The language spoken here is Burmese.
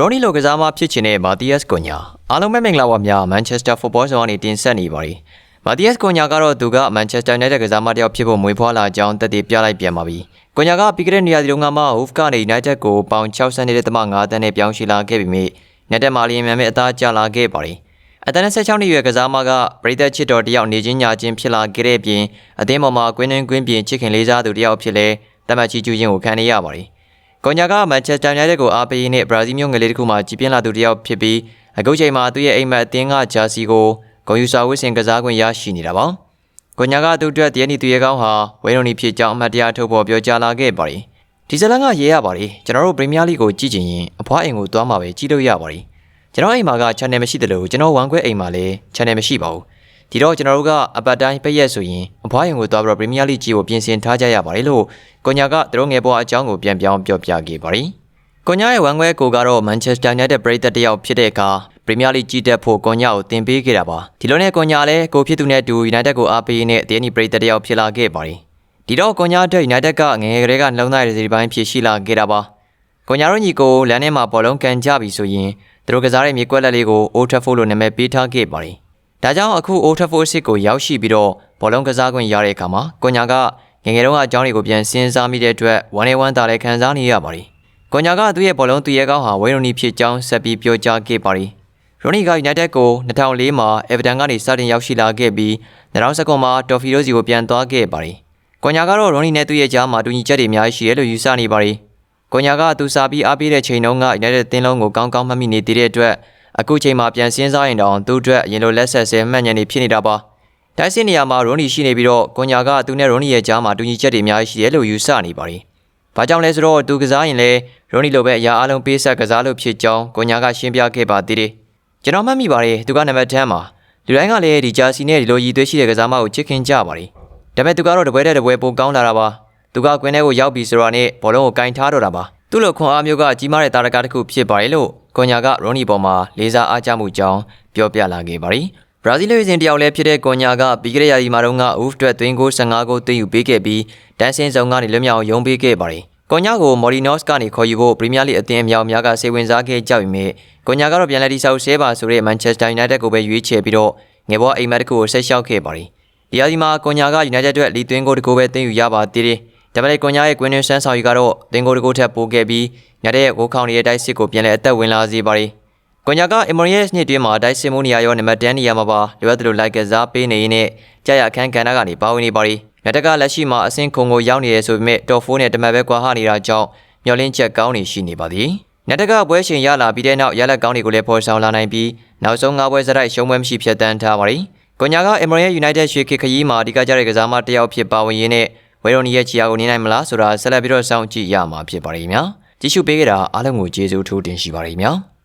ရော်နီလိုကစားမဖြစ်ချင်တဲ့မာတီယက်စ်ကွန်ညာအားလုံးပဲမင်္ဂလာပါများမန်ချက်စတာဖုတ်ဘောဆောင်ကနေတင်ဆက်နေပါတယ်မာတီယက်စ်ကွန်ညာကတော့သူကမန်ချက်စတာယူနိုက်တက်ကစားမတစ်ယောက်ဖြစ်ဖို့မွေးဖွားလာကြောင်းတက်တည်ပြလိုက်ပြန်ပါပြီကွန်ညာကပြီးခဲ့တဲ့နေရာဒီတုန်းကမှဟူဖ်ကနေယူနိုက်တက်ကိုပေါင်60နေတဲ့တမ9တန်းနဲ့ပြောင်းရွှေ့လာခဲ့ပြီးမြစ်နေတက်မာလီယံမြန်မဲ့အသားကျလာခဲ့ပါတယ်အတန်း16နှစ်ရွယ်ကစားမကပရိသတ်ချစ်တော်တယောက်နေချင်းညာချင်းဖြစ်လာခဲ့တဲ့ပြင်အသင်းပေါ်မှာကွင်းနှင်းကွင်းပြင်ချစ်ခင်လေးစားသူတယောက်ဖြစ်လဲတမတ်ချီကျူးခြင်းကိုခံနေရပါတယ်။ ကွန်ညာကမန်ချက်စတာယူနိုက်တက်ကိုအားပေးရင်းနဲ့ဘရာဇီးမျိုးငယ်လေးတစ်ခုမှကြီးပြင်းလာသူတယောက်ဖြစ်ပြီးအခုချိန်မှာသူ့ရဲ့အိမ်မက်အသင်းကဂျာစီကိုဂုံယူစာဝတ်ဆင်ကစားခွင့်ရရှိနေတာပါ။ကွန်ညာကသူ့အတွက်တရနီသူရဲကောင်းဟာဝဲရုံနီဖြစ်ကြောင်းအမှတ်တရထုတ်ပေါ်ပြောကြားလာခဲ့ပါတယ်။ဒီဇလန်ကရေးရပါတယ်ကျွန်တော်တို့ပရီးမီးယားလိကိုကြည့်ချင်ရင်အဖွားအိမ်ကိုသွားမှာပဲကြည့်လို့ရပါတယ်။ကျွန်တော်အိမ်မှာက channel မရှိတယ်လို့ကျွန်တော်ဝမ်ခွဲအိမ်မှာလည်း channel မရှိပါဘူး။ ဒီတော့ကျွန်တော်တို့ကအပတ်တိုင်းပိတ်ရက်ဆိုရင်အဖွားအိမ်ကိုသွားပြီးတော့ပရီးမီးယားလိကြည့်ဖို့ပြင်ဆင်ထားကြရပါတယ်လို့ကွန်ညာကသူတို့ငယ်ဘွားအကြောင်းကိုပြန်ပြောင်းပြောပြခဲ့ပါတယ်။ကွန်ညာရဲ့ဝမ်ခွဲကိုကတော့မန်ချက်စတာယူနိုက်တက်ပရိသတ်တစ်ယောက်ဖြစ်တဲ့အခါပရီးမီးယားလိကြည့်တက်ဖို့ကွန်ညာကိုတင်ပေးခဲ့တာပါ။ဒီလိုနဲ့ကွန်ညာလည်းကိုဖြစ်သူနဲ့အတူယူနိုက်တက်ကိုအားပေးနေတဲ့တင်းနီပရိသတ်တစ်ယောက်ဖြစ်လာခဲ့ပါတယ်။ဒီတော့ကွန်ညာအတွက်ယူနိုက်တက်ကငယ်ငယ်ကလေးကနှလုံးသားရည်စီပိုင်းဖြစ်ရှိလာခဲ့တာပါ။ကွန်ညာတို့ညီကိုလမ်းထဲမှာဘောလုံးကန်ကြပြီဆိုရင်သူတို့ကစားတဲ့မြေကွက်လက်လေးကို Old Trafford လို့နာမည်ပေးထားခဲ့ပါတယ်။ ဒါကြောင့်အခု Old Trafford စစ်ကိုရောက်ရှိပြီးတော့ဘောလုံးကစားခွင့်ရတဲ့အခါမှာကွန်ညာကငယ်ငယ်တုန်းကအကြောင်းတွေကိုပြန်စဉ်းစားမိတဲ့အတွက်ဝမ်းနေဝမ်းသာလည်းခံစားနေရပါတယ်။ကွန်ညာကသူ့ရဲ့ဘောလုံးသူရဲကောင်းဟာဝိုင်းရိုနီဖြစ်ကြောင်းဆက်ပြီးပြောကြားခဲ့ပါတယ်။ရိုနီက United ကို2004မှာ Everton ကနေစတင်ရောက်ရှိလာခဲ့ပြီး2019မှာ Toffee တို့စီကိုပြန်သွားခဲ့ပါတယ်။ကွန်ညာကတော့ရိုနီနဲ့သူ့ရဲ့ကြားမှာတူညီချက်တွေအများကြီးရှိတယ်လို့ယူဆနေပါတယ်။ကွန်ညာကသူစာပြီးအားပေးတဲ့ချိန်တုန်းက United တင်းလုံးကိုကောင်းကောင်းမှတ်မိနေသေးတဲ့အတွက် အခုချိန်မှာပြန်စဉ်းစားရင်တော့သူ့အတွက်အရင်လိုလက်ဆက်ဆဲမှတ်ဉာဏ်တွေဖြစ်နေတာပါ။တိုက်စစ်နေရာမှာရိုနီရှိနေပြီးတော့ကွန်ညာကသူနဲ့ရိုနီရဲ့ကြားမှာတူညီချက်တွေအများကြီးရှိတယ်လို့ယူဆနေပါတယ်။ဘာကြောင့်လဲဆိုတော့သူကစားရင်လဲရိုနီလိုပဲအရာအလုံးပေးဆက်ကစားလို့ဖြစ်ကြောင်းကွန်ညာကရှင်းပြခဲ့ပါသေးတယ်။ကျွန်တော်မှတ်မိပါတယ်သူကနံပါတ်10မှာလူတိုင်းကလည်းဒီဂျာစီနဲ့ဒီလိုရည်သွေးရှိတဲ့ကစားမကိုချစ်ခင်ကြပါတယ်။ဒါပေမဲ့သူကတော့တပွဲတဲ့တပွဲပိုကောင်းလာတာပါ။သူကကွင်းထဲကိုရောက်ပြီဆိုတာနဲ့ဘောလုံးကိုကင်ထားတော့တာပါ။သူ့လိုခွန်အားမျိုးကကြီးမားတဲ့တာရကတစ်ခုဖြစ်ပါတယ်လို့ ကွန်ညာကရိုနီပေါ်မှာလေးစားအားကျမှုကြောင်းပြောပြလာခဲ့ပါတယ်။ဘရာဇီးလူစင်တယောက်လည်းဖြစ်တဲ့ကွန်ညာကပြီးခဲ့တဲ့ရာသီမှာတော့ကဦးအတွက်သွင်းကို15ဂိုးသွင်းယူပေးခဲ့ပြီးတန်းစင်းဆောင်ကနေလွတ်မြောက်ရုံပေးခဲ့ပါတယ်။ကွန်ညာကိုမော်ရီနော့စ်ကနေခေါ်ယူဖို့ပရီးမီးယားလိအသင်းအများအများကစေဝင်စားခဲ့ကြပြီမြဲကွန်ညာကတော့ပြန်လည်တိဆောက်ဆဲပါဆိုတဲ့မန်ချက်စတာယူနိုက်တက်ကိုပဲရွေးချယ်ပြီးတော့ငယ်ဘွားအိမ်မက်တစ်ခုကိုဆက်လျှောက်ခဲ့ပါတယ်။ဒီရာသီမှာကွန်ညာကယူနိုက်တက်အတွက်လီသွင်းကိုတစ်ကိုပဲသွင်းယူရပါသေးတယ်။ ဒါပေမဲ့ကွန်ညာရဲ့ကွင်းနှင်းဆန်းဆောင်ယူကတော့သွင်းကိုတစ်ကိုထက်ပိုခဲ့ပြီးညတဲ့ကိုခေါင်ရဲ့တိုက်စစ်ကိုပြန်လည်အသက်ဝင်လာစေပါတယ်။ကွန်ညာကအင်မိုရီယက်စ်နှစ်တွင်းမှာတိုက်စစ်မှုနေရာရောနံပါတ်10နေရာမှာပါလိုအပ်သလိုလိုက်ကစားပေးနေရင်းနဲ့ကြာရအခန်းကဏ္ဍကနေပါဝင်နေပါတယ်။ညတကလက်ရှိမှာအဆင့်ခုံကိုရောက်နေရဆိုပေမဲ့တော့4နဲ့တမတ်ပဲကွာဟနေတာကြောင့်မျောလင်းချက်ကောင်းနေရှိနေပါသည်။ညတကပွဲရှင်ရလာပြီးတဲ့နောက်ရလက်ကောင်းတွေကိုလည်းဖော်ဆောင်လာနိုင်ပြီးနောက်ဆုံး၅ပွဲစရိုက်ရှုံးပွဲမရှိဖြတ်တန်းထားပါတယ်။ကွန်ညာကအင်မိုရီယက်ယူနိုက်တက်ရွှေခေတ်ခရီးမှာအဓိကကျတဲ့ကစားမတစ်ယောက်ဖြစ်ပါဝင်ရင်းနဲ့ ဝဲရိုနီရဲ့ချီယာကိုနေနိုင်မလားဆိုတာဆက်လက်ပြီးတော့စောင့်ကြည့်ရမှာဖြစ်ပါတယ်ခင်ဗျာ။ကြည့်ရှုပေးကြတာအားလုံးကိုကျေးဇူးထူးတင်ရှိပါတယ်ခင်ဗျာ။